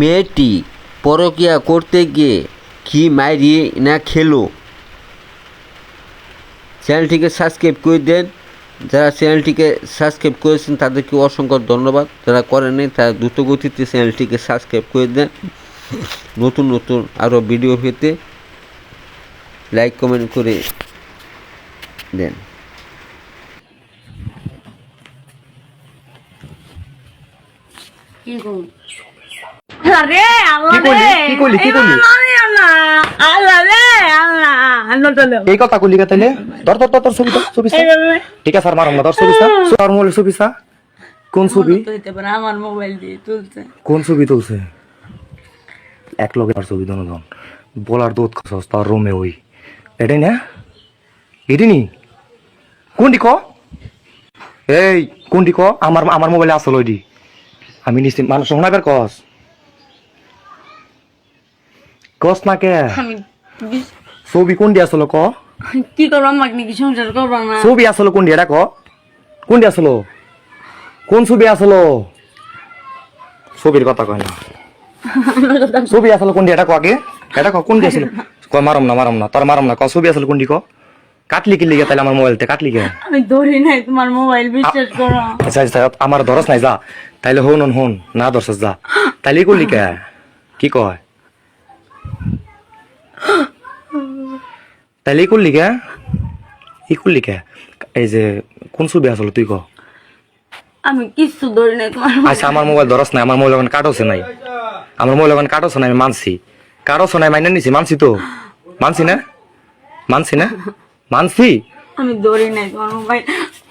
মেয়েটি পরকিয়া করতে গিয়ে কি মাইরি না খেলো। চ্যানেলটিকে সাবস্ক্রাইব করে দেন। যারা চ্যানেলটিকে সাবস্ক্রাইব করেছেন, তাদেরকে অসংখ্য ধন্যবাদ। যারা করেননি তারা দ্রুত গতিতে চ্যানেলটিকে সাবস্ক্রাইব করে দেন। নতুন নতুন আরও ভিডিও পেতে লাইক, কমেন্ট করে দেন। কি করুন আরে আল্লাহ রে কি করলি? কি করলি? আল্লাহ আল্লাহ রে আল্লাহ। আল্লাহ চলো এই কথা কলি তাইলে? ধর ধর ধর তোর ছবি ধর ছবি এইভাবে ঠিক আছে আর মারম না। তোর ছবি তোর মোবাইল ছবি কোন ছবি? আমার মোবাইল দিয়ে তুলছে। কোন ছবি তুলছে? এক লগে আর ছবি দোনো বলার দুধ তার রুমে ওই। এটাই না? নি? কোনটি ক? এই কোনটি ক? আমার আমার মোবাইলে আসল ওইটি। আমি নিশ্চিত মানুষ শোনাবার কস কস না কে? ছবি কোনটি আসলো ক? কি করব আমাকে নাকি সংসার করব না। ছবি আসলো কোনটি এটা ক। কোনটি আসলো কোন ছবি আসলো ছবির কথা কয় না। ছবি আসলো কোনটি এটা ক আগে। এটা ক কোনটি আসলো ক মারম না মারম না। তোর মারম না ক ছবি আসলো কোনটি ক? কাটলি কি লিগে তাহলে আমার মোবাইলতে কাটলি কে আমি ধরি নাই তোমার মোবাইল বিশ্বাস করো আচ্ছা আচ্ছা আমার ধরস নাই যা। তাইলে হন হন না ধরছস যা। তাইলে করলি কে? কি কয়? তাইলে ই করলি কে? ই করলি কে? এই যে কোন ছবি আসলো তুই ক? আমি কিচ্ছু ধরি নাই তোমার আচ্ছা আমার মোবাইল ধরস নাই আমার মোবাইল ওখানে কাটছে নাই। আমার মোবাইল ওখানে কাটছে নাই আমি মানছি। কাটছে নাই মাইনে নিছি মানছি তো। মানছি না? মানছি না? মানছি? আমি ধরি নাই তোমার মোবাইল।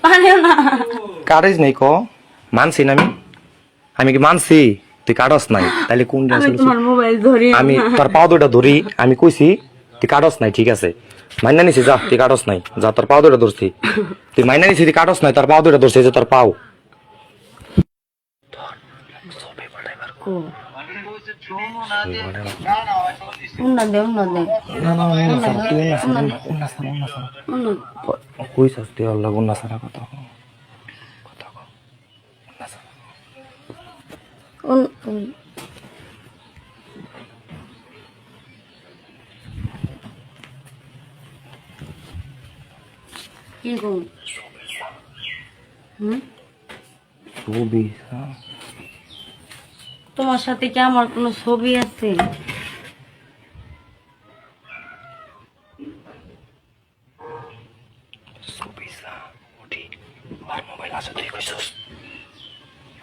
পারেও না। কাটিস নাই ক? মানছি না আমি? আমি কি মানছি? তুই কাটস নাই। তাহলে কোন আমি তোর পাও দুটা ধরি। আমি কইছি তুই কাটস নাই, ঠিক আছে। মাইনা নিছি, যা, তুই কাটস নাই। যা, তোর পাও দুটা ধরছি। তুই মাইনা নিছি, তুই কাটস নাই, তোর পাও দুটা ধরছি যে তোর পাও। কো। হ্যাঁ। তোমার সাথে কি আমার কোনো ছবি আছে?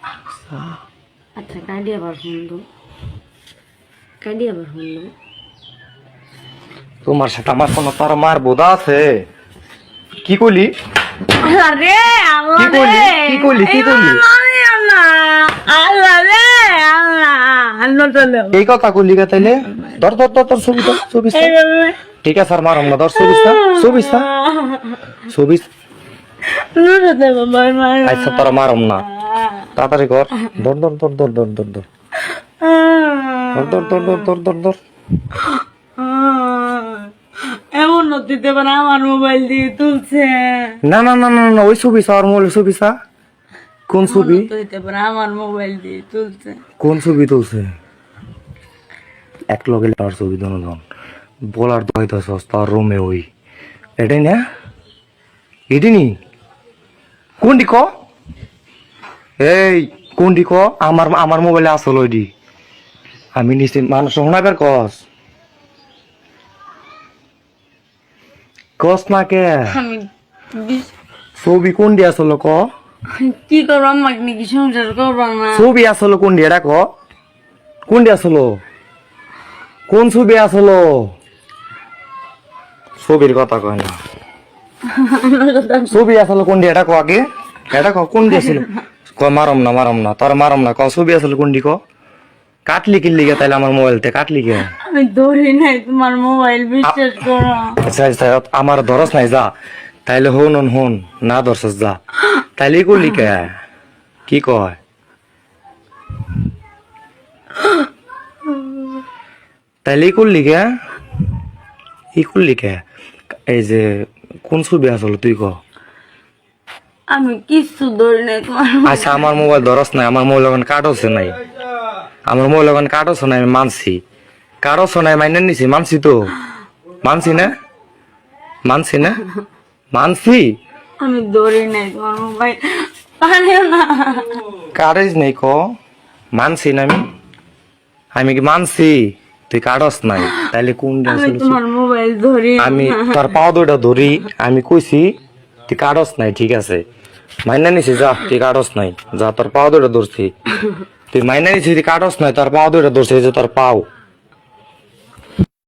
হ্যাঁ, হ্যাঁ। আচ্ছা কাঁদি আবার শুনলো কাঁদি আবার শুনলো তোমার সাথে আমার কোনো তার মার বোধ আছে? কি কইলি আরে আল্লাহ কি করলি? কি করলি? কি করলি? আল্লাহ রে আল্লাহ এই কথা কইলি কে তাইলে ধর ধর ধর ছবি তো ছবি ঠিক আছে আর মারম না ধর ছবি। ছবি। ছবি আচ্ছা তোর মারম না তাড়াতাড়ি কর ধর ধর ধর ধর ধর ধর ধর ধর ধর ধর ধর ধর ধর পারে আমার মোবাইল দিয়ে তুলছে। না না না না না ওই ছবি সা মোবাইল ছবি সা কোন ছবি? পারে আমার মোবাইল দিয়ে তুলছে। কোন ছবি তুলছে? এক লগে তার ছবি দোনো বলার দয় দশ তার রুমে ওই। এটাই না? এটি নি? কোনটি ক? এই কোনটি ক? আমার আমার মোবাইলে আসল ওইটি। আমি নিশ্চিত মানুষ শোনাবার কস। কস না কে? আমি ছবি কোনটি আসল ক? কি করব? আমাকে নাকি সংসার করব না। ছবি আসলো কোনটি এটা ক। কোনটি আসলো? কোন ছবি আসলো? ছবির কথা কয় না। ছবি আসলো কোনটি এটা ক আগে। এটা ক কোনটি আসলো? ক মারম না মারম না। তোর মারম না। ক ছবি আসলো কোনটি ক? কাটলি কিনলি গে তাইলে আমার মোবাইলতে কাটলি গে? আমি ধরি নাই তোমার মোবাইল বিশ্বাস করো। আচ্ছা আচ্ছা আমার ধরস নাই যা। তাইলে হন হন হন না ধরছস যা। তাইলে করলি কে? কি কয়? তাইলে করলি কে? ই করলি কে? এই যে কোন ছবি আসলো তুই ক? আমি কিচ্ছু ধরি নাই তোমার আচ্ছা আমার মোবাইল ধরস নাই আমার মোবাইল এখন কাটছে নাই। আমার মোবাইল ওখানে কাটো শোনায় আমি মানছি। কারও শোনায় মাইনে নিছি মানছি তো। মানছি না? মানছি না? মানছি? আমি ধরি নাই তোমার মোবাইল পারেও না। কারেজ নেই ক। মানছি না আমি? আমি কি মানছি? তুই কাটস নাই। তাইলে কোন আমি আসলে তোমার মোবাইল ধরি। আমি তোর পাও দুইটা ধরি। আমি কইছি তুই কাটস নাই ঠিক আছে? মাইনা নিছি যা তুই কাটস নাই। যা তোর পাও দুইটা ধরছি। তুই মাইনারি তুই কাটস নাই তোর পাও দুইটা ধরছি এই যে তোর পাও।